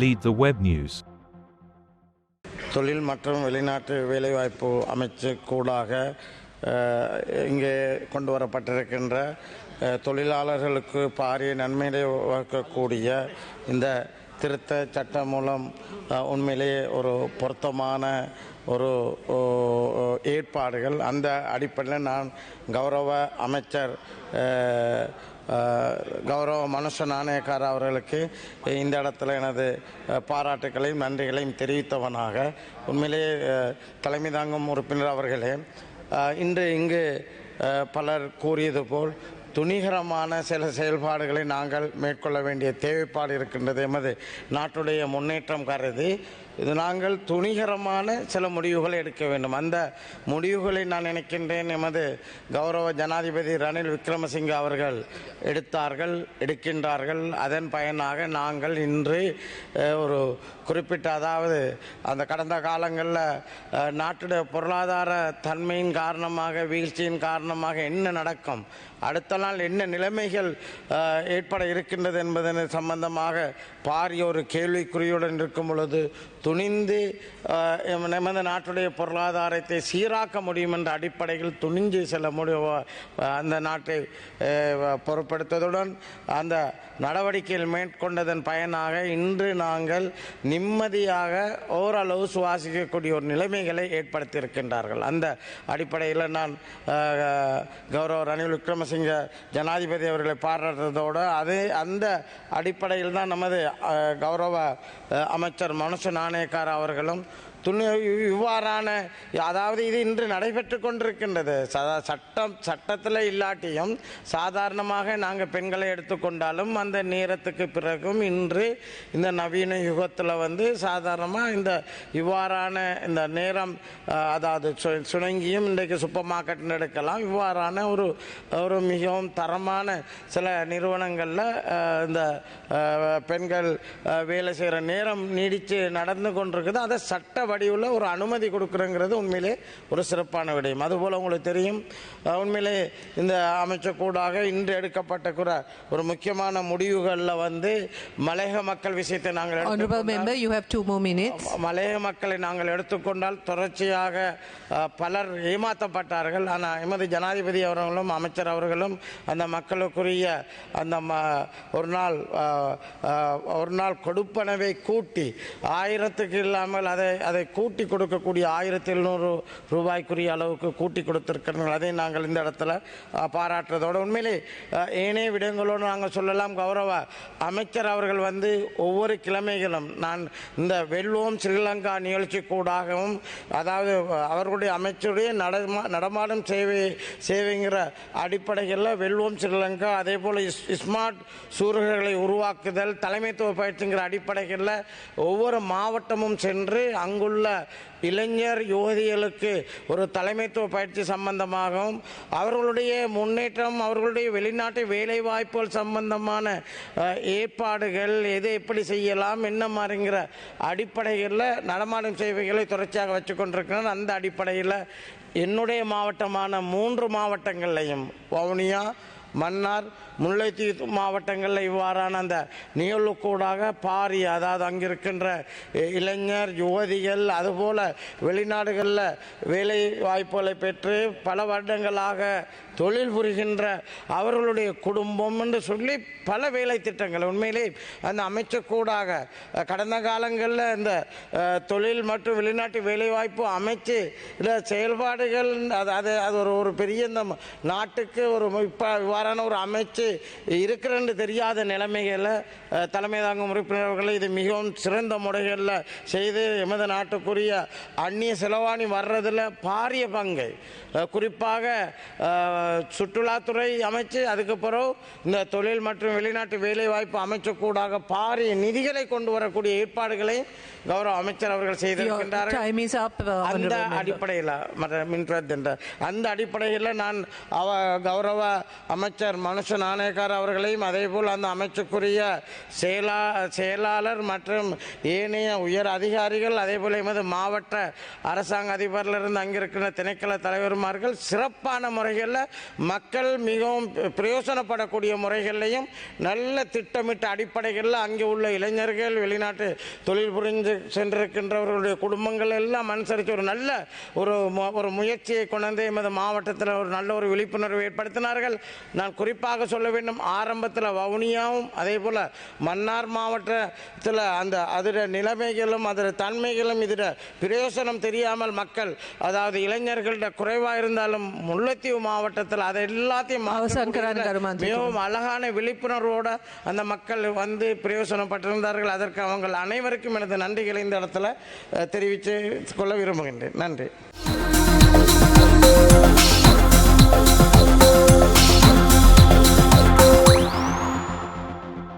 lead the web news. தொழில் மற்றும் வெளிநாட்டு வேலைவாய்ப்பு அமைச்சு கூடாக இங்கே கொண்டு வரப்பட்டிருக்கின்ற தொழிலாளர்களுக்கு பாரிய நன்மையை வகுக்கக்கூடிய இந்த திருத்த சட்டம் மூலம் உண்மையிலேயே ஒரு பொருத்தமான ஒரு ஏற்பாடுகள். அந்த அடிப்படையில் நான் கௌரவ அமைச்சர் கௌரவ மனுஷ நாணயக்கார் அவர்களுக்கு இந்த இடத்துல எனது பாராட்டுக்களையும் நன்றிகளையும் தெரிவித்தவனாக உண்மையிலேயே தலைமை தாங்கும் உறுப்பினர் அவர்களே இன்று இங்கு பலர் கூறியது போல் துணிகரமான சில செயல்பாடுகளை நாங்கள் மேற்கொள்ள வேண்டிய தேவைப்பாடு இருக்கின்றது எமது நாட்டுடைய முன்னேற்றம் கருதி. இது நாங்கள் துணிகரமான சில முடிவுகளை எடுக்க வேண்டும். அந்த முடிவுகளை நான் நினைக்கின்றேன் எமது கௌரவ ஜனாதிபதி ரணில் விக்ரமசிங்க அவர்கள் எடுத்தார்கள் எடுக்கின்றார்கள். அதன் பயனாக நாங்கள் இன்று ஒரு குறிப்பிட்ட அதாவது அந்த கடந்த காலங்களில் நாட்டுடைய பொருளாதார தன்மையின் காரணமாக வீழ்ச்சியின் காரணமாக என்ன நடக்கும் அடுத்த நாள் என்ன நிலைமைகள் ஏற்பட இருக்கின்றது என்பதன் சம்பந்தமாக பாரிய ஒரு கேள்விக்குறியுடன் இருக்கும் பொழுது துணிந்து அஹ், நமது நாட்டுடைய பொருளாதாரத்தை சீராக்க முடியும் என்ற அடிப்படையில் துணிஞ்சு செல்ல முடியும் அந்த நாட்டை பொருட்படுத்துவதுடன் அந்த நடவடிக்கையில் மேற்கொண்டதன் பயனாக இன்று நாங்கள் நிம்மதியாக ஓரளவு சுவாசிக்கக்கூடிய ஒரு நிலைமைகளை ஏற்படுத்தியிருக்கின்றார்கள். அந்த அடிப்படையில் நான் கௌரவ ரணில் சிங்க ஜனாதிபதி அவர்களை பாராட்டுறதோடு அது அந்த அடிப்படையில் தான் நமது கௌரவ அமைச்சர் மனுஷ நாணயக்கார அவர்களும் துணி இவ்வாறான அதாவது இது இன்று நடைபெற்று கொண்டிருக்கின்றது. சதா சட்டம் சட்டத்தில் இல்லாட்டியும் சாதாரணமாக நாங்கள் பெண்களை எடுத்துக்கொண்டாலும் அந்த நேரத்துக்கு பிறகும் இன்று இந்த நவீன யுகத்தில் வந்து சாதாரணமாக இந்த இவ்வாறான இந்த நேரம் அதாவது சு- சுணங்கியும் இன்றைக்கு சூப்பர் மார்க்கெட்னு எடுக்கலாம். இவ்வாறான ஒரு ஒரு மிகவும் தரமான சில நிறுவனங்களில் இந்த பெண்கள் வேலை செய்கிற நேரம் நீடித்து நடந்து கொண்டிருக்குது. அதை சட்ட வடிவில் ஒரு அனுமதி கொடுக்குறங்கிறது உண்மையிலே ஒரு சிறப்பான விடயம் அதுபோல் உங்களுக்கு தெரியும் உண்மையிலே இந்த அமைச்சர் கூடாக இன்று எடுக்கப்பட்ட கூட ஒரு முக்கியமான முடிவுகளில் வந்து மலையக மக்கள் விஷயத்தை நாங்கள். மலையக மக்களை நாங்கள் எடுத்துக்கொண்டால் தொடர்ச்சியாக பலர் ஏமாற்றப்பட்டார்கள் ஆனால் எமது ஜனாதிபதி அவர்களும் அமைச்சர் அவர்களும் அந்த மக்களுக்குரிய அந்த ஒரு நாள் ஒரு நாள் கொடுப்பனவை கூட்டி ஆயிரத்துக்கு இல்லாமல் அதை அதை கூட்டி கொடுக்கக்கூடிய ஆயிரத்தி எழுநூறு ரூபாய்க்குரிய அளவுக்கு கூட்டி கொடுத்துருக்கிறார்கள் அதை நாங்கள் இந்த இடத்துல பாராட்டுறதோடு உண்மையிலே ஏனே ஏனைய நாங்கள் சொல்லலாம் கௌரவ. அமைச்சர் அவர்கள் வந்து ஒவ்வொரு கிழமைகளும் நான் இந்த வெல்வோம் ஸ்ரீலங்கா நிகழ்ச்சி கூடாகவும் அதாவது அவர்களுடைய அமைச்சருடைய நடமா நடமாடும் சேவை சேவைங்கிற அடிப்படைகளில் வெல்வோம் ஸ்ரீலங்கா அதே போல் ஸ்மார்ட் சூழல்களை உருவாக்குதல் தலைமைத்துவ பயிற்சிங்கிற அடிப்படைகளில் ஒவ்வொரு மாவட்டமும் சென்று அங்குள்ள உள்ள இளைஞர் யுவதிகளுக்கு ஒரு தலைமைத்துவ பயிற்சி சம்பந்தமாகவும் அவர்களுடைய முன்னேற்றம் அவர்களுடைய வெளிநாட்டு வேலை வாய்ப்புகள் சம்பந்தமான ஏற்பாடுகள் எது எப்படி செய்யலாம் என்ன மாதிரிங்கிற அடிப்படைகளில் நடமாடும் சேவைகளை தொடர்ச்சியாக வச்சு கொண்டிருக்கிறேன் அந்த அடிப்படையில் என்னுடைய மாவட்டமான மூன்று மாவட்டங்கள்லையும் வவுனியா மன்னார் முல்லைத்தீவு மாவட்டங்களில் இவ்வாறான அந்த நிகழ்வுக்கூடாக பாரி அதாவது அங்கிருக்கின்ற இருக்கின்ற இளைஞர் யுவதிகள் அதுபோல் வெளிநாடுகளில் வேலை வாய்ப்புகளை பெற்று பல வருடங்களாக தொழில் புரிகின்ற அவர்களுடைய குடும்பம் என்று சொல்லி பல வேலை திட்டங்கள் உண்மையிலே அந்த அமைச்சக்கூடாக கடந்த காலங்களில் இந்த தொழில் மற்றும் வெளிநாட்டு வேலைவாய்ப்பு அமைச்சு இந்த செயல்பாடுகள் அது அது அது ஒரு ஒரு பெரிய இந்த நாட்டுக்கு ஒரு இப்போ இவ்வாறான ஒரு அமைச்சு இருக்கிறன்னு தெரியாத நிலைமைகளில் தலைமை தாங்கும் உறுப்பினர்கள் இது மிகவும் சிறந்த முறைகளில் செய்து எமது நாட்டுக்குரிய அந்நிய செலவாணி வர்றதில் பாரிய பங்கை குறிப்பாக சுற்றுலாத்துறை அமைச்சு அதுக்கு பிறகு இந்த தொழில் மற்றும் வெளிநாட்டு வேலைவாய்ப்பு அமைச்சு கூடாக பாரிய நிதிகளை கொண்டு வரக்கூடிய ஏற்பாடுகளை கௌரவ அமைச்சர் அவர்கள் செய்திருக்கின்றார்கள் uh, அந்த. அடிப்படையில் மற்ற மின்பிரத் என்ற அந்த அடிப்படையில் நான் அவ கௌரவ அமைச்சர் அமைச்சர் மனுஷ நாணயக்கார் அவர்களையும் அதேபோல் அந்த அமைச்சுக்குரிய செயலா செயலாளர் மற்றும் ஏனைய உயர் அதிகாரிகள் அதேபோல் எமது மாவட்ட அரசாங்க அதிபரிலிருந்து அங்கிருக்கிற திணைக்கள தலைவருமார்கள் சிறப்பான முறைகளில் மக்கள் மிகவும் பிரயோசனப்படக்கூடிய முறைகளிலையும் நல்ல திட்டமிட்ட அடிப்படைகளில் அங்கே உள்ள இளைஞர்கள் வெளிநாட்டு தொழில் புரிஞ்சு சென்றிருக்கின்றவர்களுடைய குடும்பங்கள் எல்லாம் அனுசரித்து ஒரு நல்ல ஒரு ஒரு முயற்சியை கொண்டு எமது மாவட்டத்தில் ஒரு நல்ல ஒரு விழிப்புணர்வு ஏற்படுத்தினார்கள். நான் குறிப்பாக சொல்ல வேண்டும் ஆரம்பத்தில் வவுனியாவும் அதே போல் மன்னார் மாவட்டத்தில் அந்த அதோட நிலைமைகளும் அதோட தன்மைகளும் இதில் பிரயோசனம் தெரியாமல் மக்கள் அதாவது இளைஞர்கள்ட குறைவாக இருந்தாலும் முல்லைத்தீவு மாவட்டத்தில் அதை எல்லாத்தையும். மிகவும் அழகான விழிப்புணர்வோட அந்த மக்கள் வந்து பிரயோசனப்பட்டிருந்தார்கள். அதற்கு அவங்க அனைவருக்கும் எனது நன்றிகளை இந்த இடத்துல தெரிவித்து கொள்ள விரும்புகின்றேன். நன்றி.